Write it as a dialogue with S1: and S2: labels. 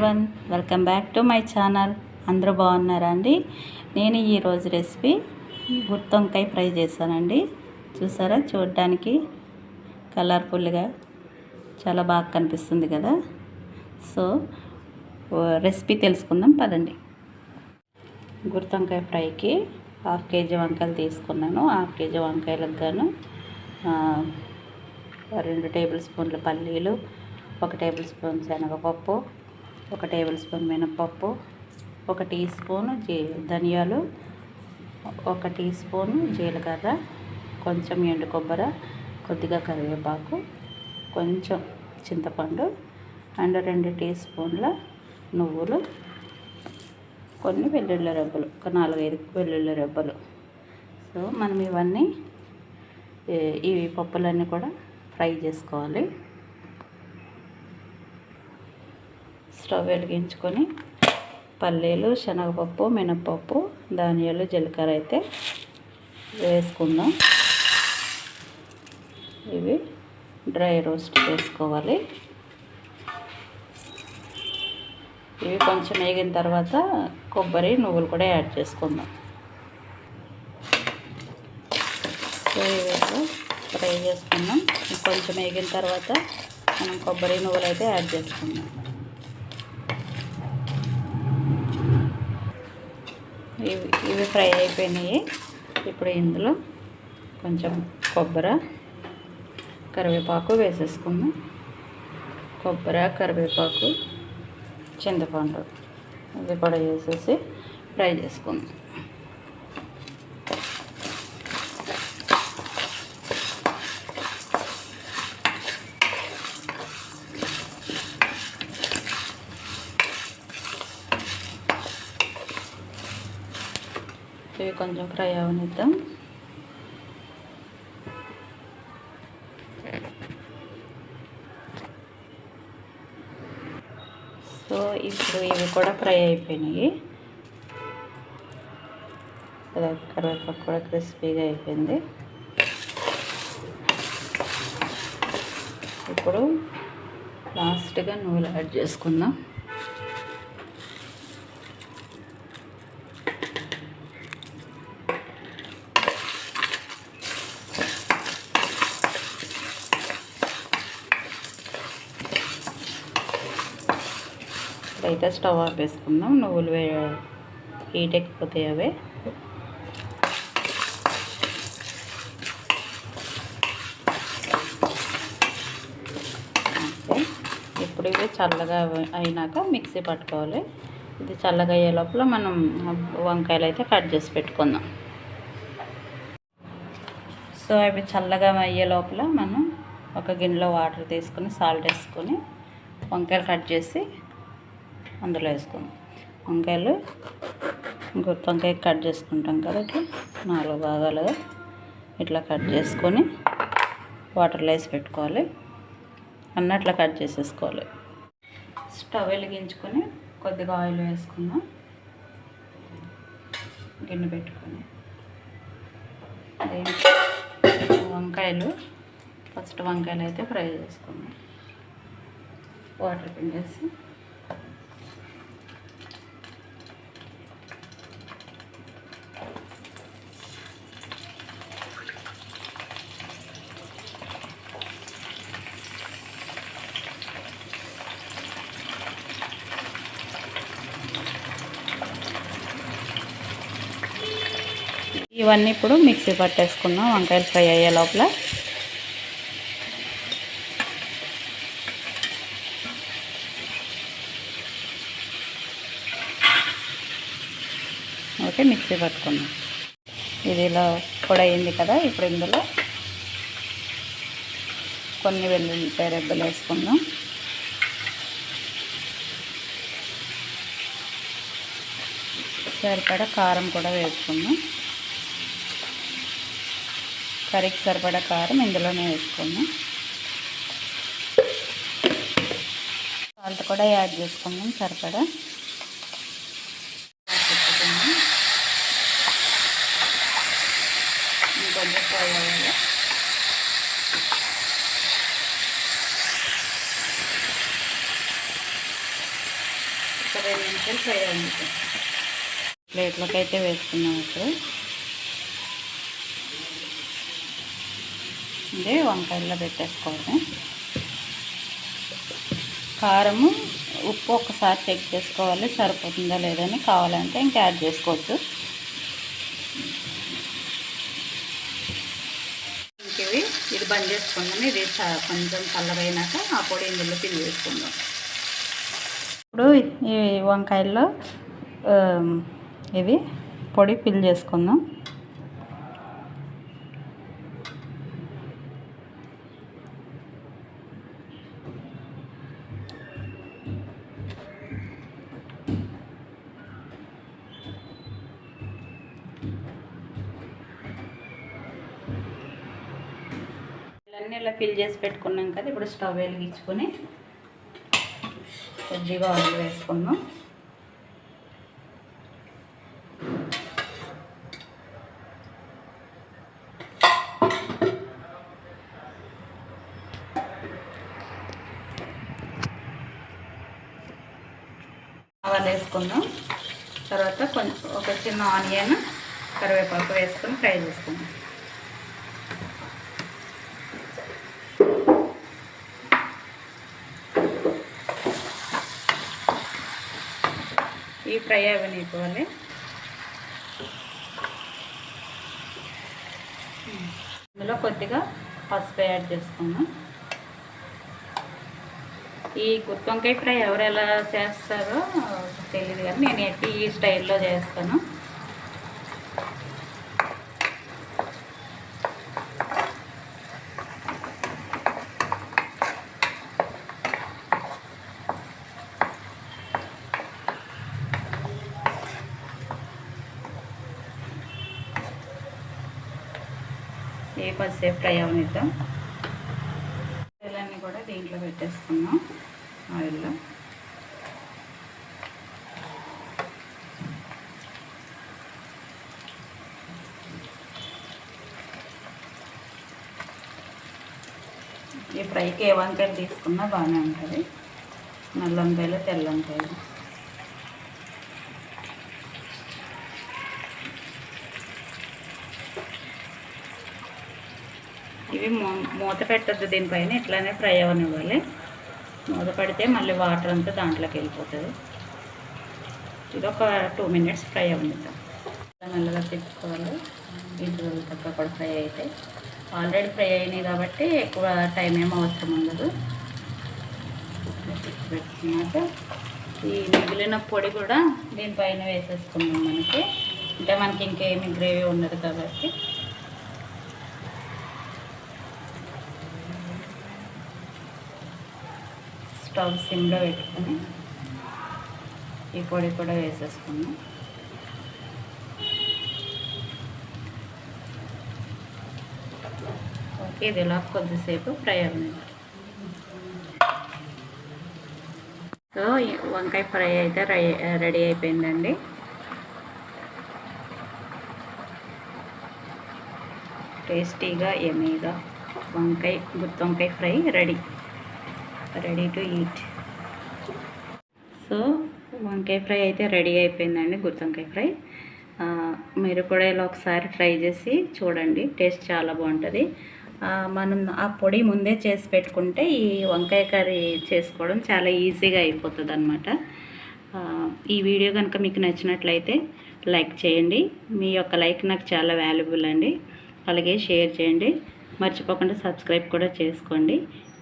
S1: Everyone welcome back to my channel అందరూ బాగున్నారా అండి? నేను ఈరోజు రెసిపీ గుత్తొంకాయ ఫ్రై చేశానండి. చూసారా? చూడడానికి కలర్ఫుల్గా చాలా బాగా కనిపిస్తుంది కదా? సో రెసిపీ తెలుసుకుందాం పదండి. గుత్తొంకాయ ఫ్రైకి హాఫ్ కేజీ వంకాయలు తీసుకున్నాను. హాఫ్ కేజీ వంకాయలకు గాను రెండు టేబుల్ స్పూన్ల పల్లీలు ఒక టేబుల్ స్పూన్ శనగపప్పు ఒక టేబుల్ స్పూన్ మినపప్పు ఒక టీ స్పూన్ జీ ధనియాలు ఒక టీ స్పూన్ జీలకర్ర కొంచెం ఎండు కొబ్బరి కొద్దిగా కరివేపాకు కొంచెం చింతపండు అండ్ రెండు టీ స్పూన్ల నువ్వులు కొన్ని వెల్లుల్లి రెబ్బలు ఒక నాలుగైదు వెల్లుల్లి రెబ్బలు. సో మనం ఇవన్నీ ఈ పప్పులన్నీ కూడా ఫ్రై చేసుకోవాలి. స్టవ్ వెలిగించుకొని పల్లీలు శనగపప్పు మినపప్పు ధనియాలు జీలకర్ర అయితే వేసుకుందాం. ఇవి డ్రై రోస్ట్ చేసుకోవాలి. ఇవి కొంచెం వేగిన తర్వాత కొబ్బరి నువ్వులు కూడా యాడ్ చేసుకుందాం. ఫ్రై చేసుకుందాం. కొంచెం వేగిన తర్వాత మనం కొబ్బరి నువ్వులు అయితే యాడ్ చేసుకుందాం. ఇవి ఇవి ఫ్రై అయిపోయినాయి. ఇప్పుడు ఇందులో కొంచెం కొబ్బరి కరివేపాకు వేసేసుకుందాం. కొబ్బరి కరివేపాకు చింతపండు ఇవి కూడా వేసేసి ఫ్రై చేసుకుందాం. ఇవి కొంచెం ఫ్రై అవనిద్దాం. సో ఇప్పుడు ఇవి కూడా ఫ్రై అయిపోయినాయి. కదా కరివేపాకు కూడా క్రిస్పీగా అయిపోయింది. ఇప్పుడు లాస్ట్గా నువ్వులు యాడ్ చేసుకుందాం. అయితే స్టవ్ ఆపేసుకుందాం. నువ్వులు వే హీట్ ఎక్కిపోతాయి అవే. ఇప్పుడు ఇవి చల్లగా అయినాక మిక్సీ పట్టుకోవాలి. ఇది చల్లగా అయ్యే లోపల మనం వంకాయలు అయితే కట్ చేసి పెట్టుకుందాం. సో అవి చల్లగా అయ్యే లోపల మనం ఒక గిన్నెలో వాటర్ తీసుకొని సాల్ట్ వేసుకొని వంకాయలు కట్ చేసి అందులో వేసుకుందాం వంకాయలు గుత్తి వంకాయ కట్ చేసుకుంటాం కదా ఇట్లా నాలుగు భాగాలుగా ఇట్లా కట్ చేసుకొని వాటర్లో వేసి పెట్టుకోవాలి. అన్నట్లా కట్ చేసేసుకోవాలి. స్టవ్ వెలిగించుకొని కొద్దిగా ఆయిల్ వేసుకుందాం గిన్నె పెట్టుకొని. వంకాయలు. ఫస్ట్ వంకాయలు అయితే ఫ్రై చేసుకుందాం వాటర్ పిండేసి ఇవన్నీ ఇప్పుడు మిక్సీ పట్టేసుకున్నాం వంకాయలు ఫ్రై అయ్యే లోపల. ఓకే మిక్సీ పట్టుకున్నాం. ఇది ఇలా పొడి అయింది కదా ఇప్పుడు ఇందులో కొన్ని వెల్లుల్లిపాయ రెబ్బలు వేసుకుందాం. సరిపడా కారం కూడా వేసుకుందాం. కర్రీకి సరిపడా కారం ఇందులోనే వేసుకున్నాం సాల్ట్ కూడా యాడ్ చేసుకుందాం సరిపడా. పెట్టుకుందాం. ఇంకొంచెం ఫ్రై అవ్వాలి. వంకాయలు ఫ్రై అవ్వండి ప్లేట్లోకి అయితే వేసుకున్నాం ఇప్పుడు. ఇదే వంకాయల్లో పెట్టేసుకోవడమే కారము ఉప్పు ఒకసారి చెక్ చేసుకోవాలి సరిపోతుందా లేదని కావాలంటే ఇంకా యాడ్ చేసుకోవచ్చు. ఇంకేవి? ఇది బంద్ చేసుకుందాం ఇది కొంచెం చల్లరైనాక ఆ పొడి ఇందులో పిల్లి వేసుకుందాం. ఇప్పుడు ఈ వంకాయల్లో ఇవి ఇది పొడి పిల్ చేసుకుందాం. అన్నీ ఇలా ఫిల్ చేసి పెట్టుకున్నాం కదా ఇప్పుడు స్టవ్ వెలిగించుకొని కొద్దిగా ఆయిల్ వేసుకున్నాం ఆవాలు వేసుకుందాం. తర్వాత కొంచెం ఒక చిన్న ఆనియన్ కరివేపాకు వేసుకొని ఫ్రై చేసుకుందాం. ఈ ఫ్రై అవనివ్వాలి. ఇందులో కొద్దిగా పసుపు యాడ్ చేసుకుందాం. ఈ గుత్తొంకాయ ఫ్రై ఎవరు ఎలా చేస్తారో తెలియదు కానీ నేను ఎట్టి ఈ స్టైల్లో చేస్తాను. ఏ కొద్దిసేపు ఫ్రై అవనిద్దాం ఇవన్నీ కూడా దీంట్లో పెట్టేసుకున్నాం ఆయిల్లో. ఈ ఫ్రైకి ఏ వంకాయలు తీసుకున్నా బాగానే ఉంటుంది. నల్ల వంకాయలు తెల్ల వంకాయలు ఇవి మూత పెట్టద్దు దీనిపైన ఇట్లానే ఫ్రై అవనివ్వాలి. మూత పెడితే మళ్ళీ వాటర్ అంతా దాంట్లోకి వెళ్ళిపోతుంది. ఇది ఒక టూ మినిట్స్ ఫ్రై అవనిద్దాం మెల్లగా తెచ్చుకోవాలి ఇంట్లో తక్కువ కూడా ఫ్రై అయితే. ఆల్రెడీ ఫ్రై అయినాయి కాబట్టి ఎక్కువ టైం ఏం అవసరం ఉండదు. పెట్టుకున్నాక ఈ మిగిలిన పొడి కూడా దీనిపైన వేసేసుకుందాం మనకి. అంటే మనకి ఇంకేమి గ్రేవీ ఉండదు కాబట్టి. స్టవ్ సిమ్లో పెట్టుకొని ఈ పొడి కూడా వేసేసుకున్నాం. ఓకే ఇది ఇలా కొద్దిసేపు ఫ్రై అవ్వండి సో వంకాయ ఫ్రై అయితే రెడీ అయిపోయిందండి. టేస్టీగా ఎమీగా వంకాయ గుత్తి వంకాయ fry ready. Ready to eat. So వంకాయ ఫ్రై అయితే రెడీ అయిపోయిందండి గుత్తి వంకాయ ఫ్రై మీరు కూడా ఇలా ఒకసారి ట్రై చేసి చూడండి టేస్ట్ చాలా బాగుంటుంది. మనం ఆ పొడి ముందే చేసి పెట్టుకుంటే ఈ వంకాయ కర్రీ చేసుకోవడం చాలా ఈజీగా అయిపోతుంది అనమాట ఈ వీడియో కనుక మీకు నచ్చినట్లయితే లైక్ చేయండి మీ యొక్క లైక్ నాకు చాలా వాల్యుబుల్ అండి. అలాగే షేర్ చేయండి మర్చిపోకుండా సబ్స్క్రైబ్ కూడా చేసుకోండి.